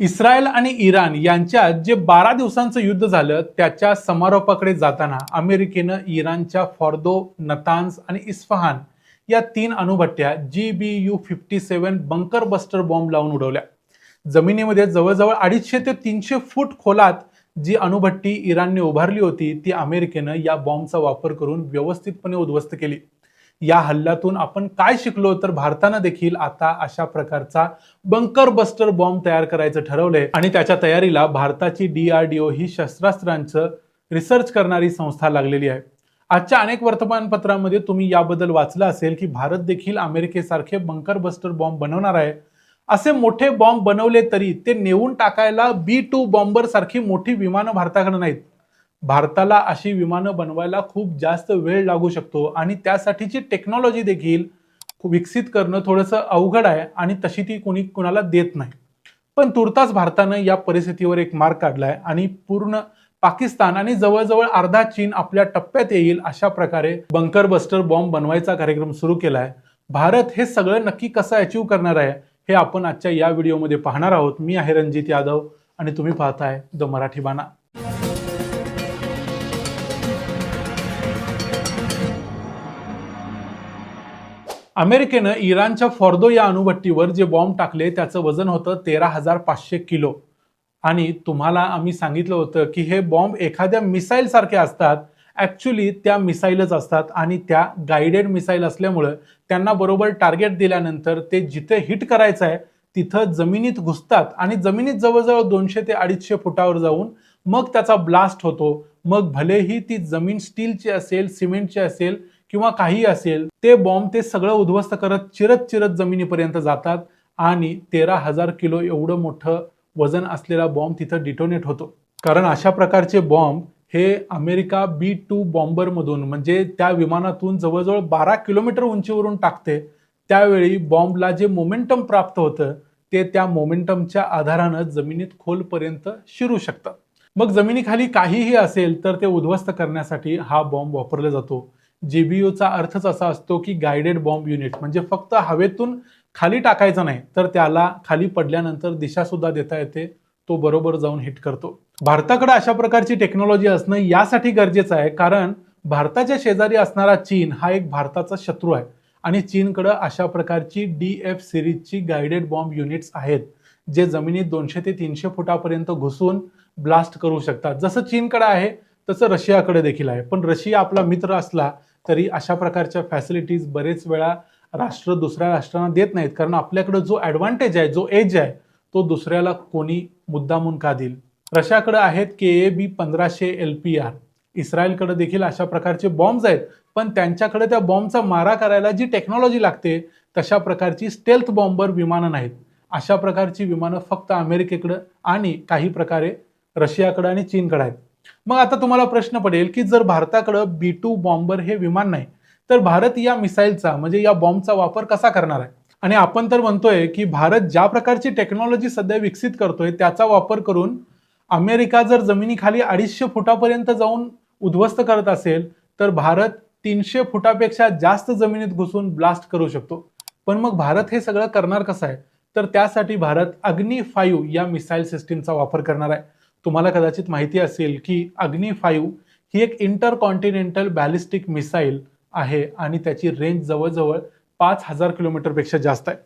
Israel आणि Iran यांच्यात जे बारा दिवसांचं युद्ध झालं त्याच्या समारोपाकडे जाताना अमेरिकेनं इराणच्या फॉर्दो नतान्स आणि इस्फहान या तीन अणुभट्ट्या G B U fifty seven bunker buster bomb लावून उडवल्या. जमिनीमध्ये जवळजवळ अडीचशे ते तीनशे फूट खोलात जी अणुभट्टी इराणने उभारली होती ती अमेरिकेनं या बॉम्बचा वापर करून व्यवस्थितपणे उद्ध्वस्त केली. या हल्ल्यातून आपण काय शिकलो तर भारतानं देखील आता अशा प्रकारचा बंकर बस्टर बॉम्ब तयार करायचं ठरवलंय. आणि त्याच्या तयारीला भारताची डीआरडीओ ही शस्त्रास्त्रांचं रिसर्च करणारी संस्था लागलेली आहे. आजच्या अनेक वर्तमानपत्रांमध्ये तुम्ही याबद्दल वाचलं असेल की भारत देखील अमेरिकेसारखे बंकर बस्टर बॉम्ब बनवणार आहे. असे मोठे बॉम्ब बनवले तरी ते नेऊन टाकायला बी टू बॉम्बर सारखी मोठी विमानं भारताकडे नाहीत. भारताला अशी विमानं बनवायला खूप जास्त वेळ लागू शकतो आणि त्यासाठीची टेक्नॉलॉजी देखील विकसित करणं थोडंसं अवघड आहे आणि तशी ती कोणी कुणाला देत नाही. पण तुर्तास भारतानं या परिस्थितीवर एक मार्ग काढलाय आणि पूर्ण पाकिस्तान आणि जवळजवळ अर्धा चीन आपल्या टप्प्यात येईल अशा प्रकारे बंकर बस्टर बॉम्ब बनवायचा कार्यक्रम सुरू केलाय. भारत हे सगळं नक्की कसं अचीव करणार आहे हे आपण आजच्या या व्हिडिओमध्ये पाहणार आहोत. मी आहे रणजित यादव आणि तुम्ही पाहताय द मराठी बाणा. अमेरिकेनं इराणच्या फॉर्दो या अणुभट्टीवर जे बॉम्ब टाकले त्याचं वजन होतं तेरा हजार पाचशे किलो. आणि तुम्हाला आम्ही सांगितलं होतं की हे बॉम्ब एखाद्या मिसाईल सारखे असतात ऍक्च्युली त्या मिसाईलच असतात आणि त्या गायडेड मिसाईल असल्यामुळं त्यांना बरोबर टार्गेट दिल्यानंतर ते जिथे हिट करायचं आहे तिथं जमिनीत घुसतात आणि जमिनीत जवळजवळ दोनशे ते अडीचशे फुटावर जाऊन मग त्याचा ब्लास्ट होतो. मग भलेही ती जमीन स्टीलची असेल सिमेंटची असेल किंवा काही असेल ते बॉम्ब ते सगळं उद्ध्वस्त करत चिरत चिरत जमिनीपर्यंत जातात आणि तेरा हजार किलो एवढं मोठं वजन असलेला बॉम्ब तिथं डिटोनेट होतो. कारण अशा प्रकारचे बॉम्ब हे अमेरिका बी टू बॉम्बरमधून म्हणजे त्या विमानातून जवळजवळ बारा किलोमीटर उंचीवरून टाकते. त्यावेळी बॉम्बला जे मोमेंटम प्राप्त होतं ते त्या मोमेंटमच्या आधारानं जमिनीत खोलपर्यंत शिरू शकतं. मग जमिनीखाली काहीही असेल तर ते उद्ध्वस्त करण्यासाठी हा बॉम्ब वापरला जातो. जेबीयूचा अर्थच असा असतो की गायडेड बॉम्ब युनिट म्हणजे फक्त हवेतून खाली टाकायचा नाही तर त्याला खाली पडल्यानंतर दिशा सुद्धा देता येते तो बरोबर जाऊन हिट करतो. भारताकडे अशा प्रकारची टेक्नॉलॉजी असणं यासाठी गरजेचं आहे कारण भारताच्या शेजारी असणारा चीन हा एक भारताचा शत्रू आहे. आणि चीनकडे अशा प्रकारची डी एफ सिरीजची गायडेड बॉम्ब युनिट्स आहेत जे जमिनीत दोनशे ते तीनशे फुटापर्यंत घुसून ब्लास्ट करू शकतात. जसं चीनकडे आहे तसं रशियाकडे देखील आहे. पण रशिया आपला मित्र असला तरी अशा प्रकारच्या फॅसिलिटीज बरेच वेळा राष्ट्र दुसऱ्या राष्ट्रांना देत नाहीत. कारण आपल्याकडे जो ॲडव्हान्टेज आहे जो एज आहे तो दुसऱ्याला कोणी मुद्दामून का देईल? रशियाकडे आहेत के ए बी पंधराशे एल पी आर इस्रायलकडे देखील अशा प्रकारचे बॉम्ब्स आहेत. पण त्यांच्याकडे त्या बॉम्बचा मारा करायला जी टेक्नॉलॉजी लागते तशा प्रकारची स्टेल्थ बॉम्बर विमानं नाहीत. अशा प्रकारची विमानं फक्त अमेरिकेकडं आणि काही प्रकारे रशियाकडं आणि चीनकडे आहेत. मग आता तुम्हाला प्रश्न पडेल की जर भारताकडं बी टू बॉम्बर हे विमान नाही तर भारत या मिसाईलचा म्हणजे या बॉम्बचा वापर कसा करणार आहे? आणि आपण तर म्हणतोय की भारत ज्या प्रकारची टेक्नॉलॉजी सध्या विकसित करतोय त्याचा वापर करून अमेरिका जर जमिनीखाली अडीचशे फुटापर्यंत जाऊन उद्ध्वस्त करत असेल तर भारत तीनशे फुटापेक्षा जास्त जमिनीत घुसून ब्लास्ट करू शकतो. पण मग भारत हे सगळं करणार कसं आहे? तर त्यासाठी भारत अग्नी फाईव्ह या मिसाईल सिस्टीमचा वापर करणार आहे. तुम्हाला कदाचित माहिती असेल की अग्नी फाईव्ह ही एक इंटर कॉन्टिनेंटल बॅलिस्टिक मिसाईल आहे आणि त्याची रेंज जवळजवळ पाच हजार किलोमीटरपेक्षा जास्त आहे.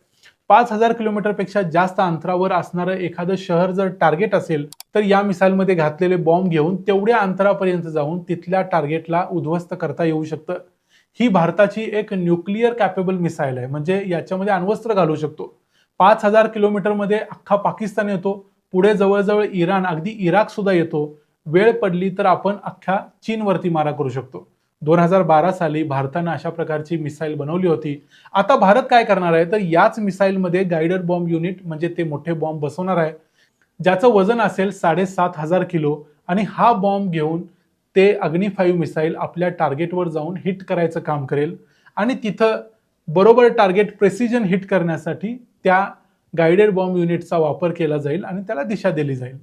पाच हजार किलोमीटरपेक्षा जास्त अंतरावर असणारं एखादं शहर जर टार्गेट असेल तर या मिसाईलमध्ये घातलेले बॉम्ब घेऊन तेवढ्या अंतरापर्यंत जाऊन तिथल्या टार्गेटला उद्ध्वस्त करता येऊ शकतं. ही भारताची एक न्यूक्लिअर कॅपेबल मिसाईल आहे. म्हणजे याच्यामध्ये अण्वस्त्र घालू शकतो. पाच हजार किलोमीटरमध्ये अख्खा पाकिस्तान येतो. पुढे जवळजवळ इराण अगदी इराक सुद्धा येतो. वेळ पडली तर आपण अख्ख्या चीनवरती मारा करू शकतो. दोन हजार बारा साली भारतानं अशा प्रकारची मिसाईल बनवली होती. आता भारत काय करणार आहे? तर याच मिसाईलमध्ये गायडर बॉम्ब युनिट म्हणजे ते मोठे बॉम्ब बसवणार आहे. ज्याचं वजन असेल साडेसात हजार किलो आणि हा बॉम्ब घेऊन ते अग्नी फाईव्ह मिसाईल आपल्या टार्गेटवर जाऊन हिट करायचं काम करेल. आणि तिथं बरोबर टार्गेट प्रेसिजन हिट करण्यासाठी त्या गायडेड बॉम्ब युनिटचा वापर केला जाईल आणि त्याला दिशा दिली जाईल.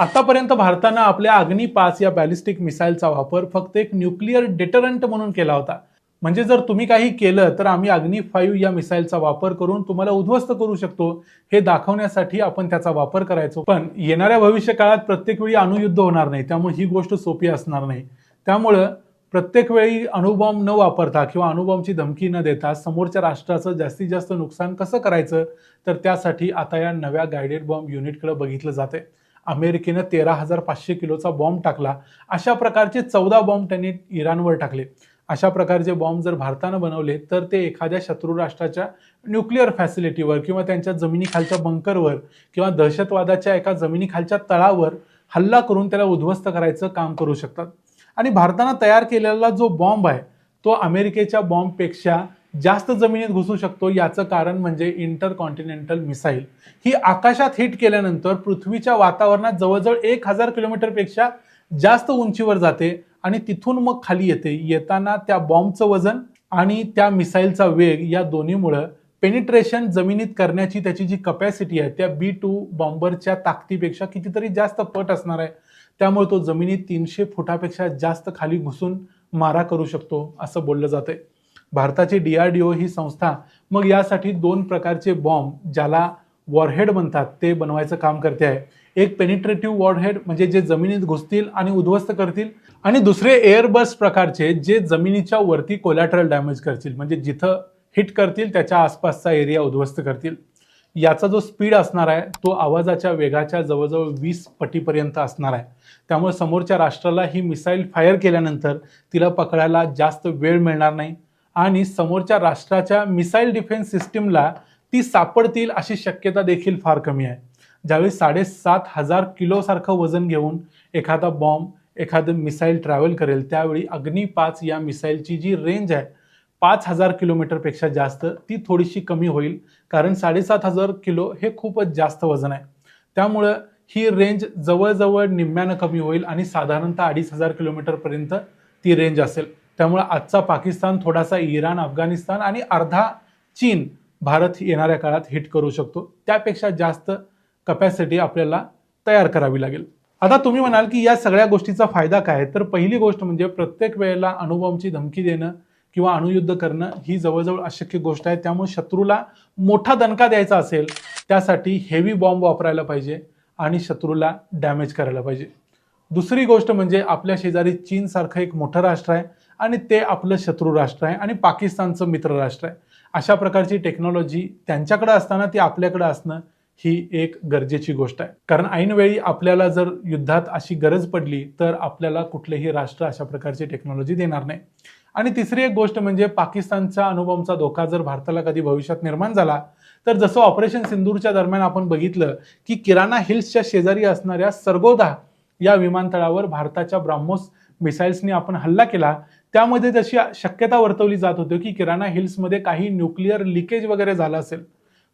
आतापर्यंत भारतानं आपल्या अग्नी पाच या बॅलिस्टिक मिसाईलचा वापर फक्त एक न्यूक्लिअर डेटरंट म्हणून केला होता. म्हणजे जर तुम्ही काही केलं तर आम्ही अग्नी फाईव्ह या मिसाईलचा वापर करून तुम्हाला उद्ध्वस्त करू शकतो. हे दाखवण्यासाठी आपण त्याचा वापर करायचो. पण येणाऱ्या भविष्य काळात प्रत्येक वेळी अणुयुद्ध होणार नाही. त्यामुळे ही गोष्ट सोपी असणार नाही. त्यामुळं प्रत्येक वेळी अणुबॉम्ब न वापरता किंवा अणुबॉम्बची धमकी न देता समोरच्या राष्ट्राचं जास्तीत जास्त नुकसान कसं करायचं? तर त्यासाठी आता या नव्या गायडेड बॉम्ब युनिटकडे बघितलं जाते अमेरिकेनं तेरा हजार पाचशे किलोचा बॉम्ब टाकला. अशा प्रकारचे चौदा बॉम्ब त्यांनी इराणवर टाकले. अशा प्रकारचे बॉम्ब जर भारतानं बनवले तर ते एखाद्या शत्रू राष्ट्राच्या न्यूक्लिअर फॅसिलिटीवर किंवा त्यांच्या जमिनीखालच्या बंकरवर किंवा दहशतवादाच्या एका जमिनीखालच्या तळावर हल्ला करून त्याला उद्ध्वस्त करायचं काम करू शकतात. आणि भारतानं तयार केलेला जो बॉम्ब आहे तो अमेरिकेच्या बॉम्बपेक्षा जास्त जमिनीत घुसू शकतो. याचं कारण म्हणजे इंटर कॉन्टिनेंटल मिसाईल. ही आकाशात हिट केल्यानंतर पृथ्वीच्या वातावरणात जवळजवळ एक हजार किलोमीटरपेक्षा जास्त उंचीवर जाते आणि तिथून मग खाली येते. येताना त्या बॉम्बचं वजन आणि त्या मिसाईलचा वेग या दोन्हीमुळं पेनिट्रेशन जमिनीत करण्याची त्याची जी कपॅसिटी आहे त्या बी टू बॉम्बरच्या ताकदीपेक्षा कितीतरी जास्त पट असणार आहे. त्यामुळे तो जमिनीत तीनशे फुटापेक्षा जास्त खाली घुसून मारा करू शकतो असं बोललं जातंय. भारताची डीआरडीओ ही संस्था मग यासाठी दोन प्रकारचे बॉम्ब ज्याला वॉरहेड म्हणतात ते बनवायचं काम करते आहे. एक पेनिट्रेटिव्ह वॉरहेड म्हणजे जे जमिनीत घुसतील आणि उद्ध्वस्त करतील आणि दुसरे एअरबस प्रकारचे जे जमिनीच्या वरती कोलॅटरल डॅमेज करतील म्हणजे जिथं हिट करतील त्याच्या आसपासचा एरिया उद्ध्वस्त करतील. याचा जो स्पीड असणार आहे तो आवाजाच्या वेगाच्या जवळजवळ वीस पटीपर्यंत असणार आहे. त्यामुळे समोरच्या राष्ट्राला ही मिसाईल फायर केल्यानंतर तिला पकडायला जास्त वेळ मिळणार नाही आणि समोरच्या राष्ट्राच्या मिसाईल डिफेन्स सिस्टीमला ती सापडतील अशी शक्यता देखील फार कमी आहे. ज्यावेळी साडेसात हजार किलोसारखं वजन घेऊन एखादा बॉम्ब एखादं मिसाईल ट्रॅव्हल करेल त्यावेळी अग्नी पाच या मिसाईलची जी रेंज आहे पाच हजार किलोमीटरपेक्षा जास्त ती थोडीशी कमी होईल. कारण साडेसात हजार किलो हे खूपच जास्त वजन आहे. त्यामुळं ही रेंज जवळजवळ निम्म्यानं कमी होईल आणि साधारणतः अडीच हजार किलोमीटरपर्यंत ती रेंज असेल. त्यामुळे आजचा पाकिस्तान थोडासा इराण अफगाणिस्तान आणि अर्धा चीन भारत येणाऱ्या काळात हिट करू शकतो. त्यापेक्षा जास्त कपॅसिटी आपल्याला तयार करावी लागेल. आता तुम्ही म्हणाल की या सगळ्या गोष्टीचा फायदा काय तर पहिली गोष्ट म्हणजे प्रत्येक वेळेला अणुबॉम्बची धमकी देणं किंवा अणुयुद्ध करणं ही जवळजवळ अशक्य गोष्ट आहे. त्यामुळे शत्रूला मोठा दणका द्यायचा असेल त्यासाठी हेवी बॉम्ब वापरायला पाहिजे आणि शत्रूला डॅमेज करायला पाहिजे. दुसरी गोष्ट म्हणजे आपल्या शेजारी चीनसारखं एक मोठं राष्ट्र आहे आणि ते आपलं शत्रू राष्ट्र आहे आणि पाकिस्तानचं मित्र राष्ट्र आहे. अशा प्रकारची टेक्नॉलॉजी त्यांच्याकडे असताना ती आपल्याकडे असणं ही एक गरजेची गोष्ट आहे. कारण ऐनवेळी आपल्याला जर युद्धात अशी गरज पडली तर आपल्याला कुठलेही राष्ट्र अशा प्रकारची टेक्नॉलॉजी देणार नाही. आणि तिसरी एक गोष्ट म्हणजे पाकिस्तानचा अणुबॉम्बचा धोका जर भारताला कधी भविष्यात निर्माण झाला तर जसं ऑपरेशन सिंदूरच्या दरम्यान आपण बघितलं की किराणा हिल्सच्या शेजारी असणाऱ्या सरगोदा या विमानतळावर भारताच्या ब्राह्मोस मिसाईल्सनी आपण हल्ला केला. त्यामध्ये तशी शक्यता वर्तवली जात होती की किराणा हिल्समध्ये काही न्यूक्लिअर लिकेज वगैरे झालं असेल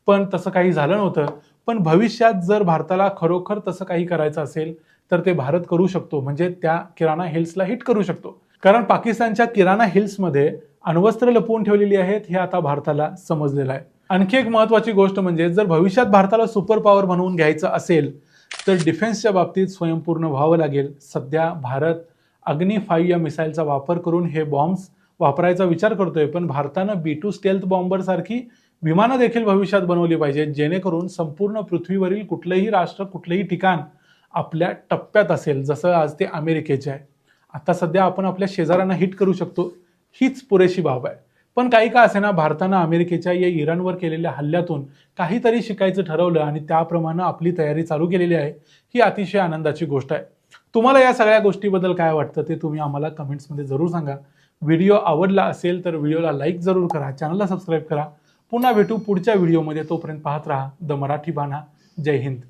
पण तसं काही झालं नव्हतं. पण भविष्यात जर भारताला खरोखर तसं काही करायचं असेल तर ते भारत करू शकतो. म्हणजे त्या किराणा हिल्सला हिट करू शकतो. कारण पाकिस्तानच्या किराणा हिल्समध्ये अण्वस्त्र लपवून ठेवलेली आहेत हे आता भारताला समजलेलं आहे. आणखी एक महत्वाची गोष्ट म्हणजे जर भविष्यात भारताला सुपर पॉवर बनवून घ्यायचं असेल तर डिफेन्सच्या बाबतीत स्वयंपूर्ण व्हावं लागेल. सध्या भारत अग्नी फाईव्ह या मिसाईलचा वापर करून हे बॉम्ब्स वापरायचा विचार करतोय पण भारतानं बी टू स्टेल्थ बॉम्बरसारखी विमानं देखील भविष्यात बनवली पाहिजेत जेणेकरून संपूर्ण पृथ्वीवरील कुठलंही राष्ट्र कुठलंही ठिकाण आपल्या टप्प्यात असेल जसं आज ते अमेरिकेचे आहे. आता सध्या आपण आपल्या शेजाऱ्यांना हिट करू शकतो हीच पुरेशी बाब आहे. पण काही का असेना भारतानं अमेरिकेच्या या इराणवर केलेल्या हल्ल्यातून काहीतरी शिकायचं ठरवलं आणि त्याप्रमाणे आपली तयारी चालू केलेली आहे ही अतिशय आनंदाची गोष्ट आहे. तुम्हाला या सगळ्या गोष्टीबद्दल काय वाटतं ते तुम्ही आम्हाला कमेंट्समध्ये जरूर सांगा. व्हिडिओ आवडला असेल तर व्हिडिओला लाईक जरूर करा चॅनलला सबस्क्राईब करा. पुन्हा भेटू पुढच्या व्हिडिओमध्ये. तोपर्यंत पाहत राहा द मराठी बाणा. जय हिंद.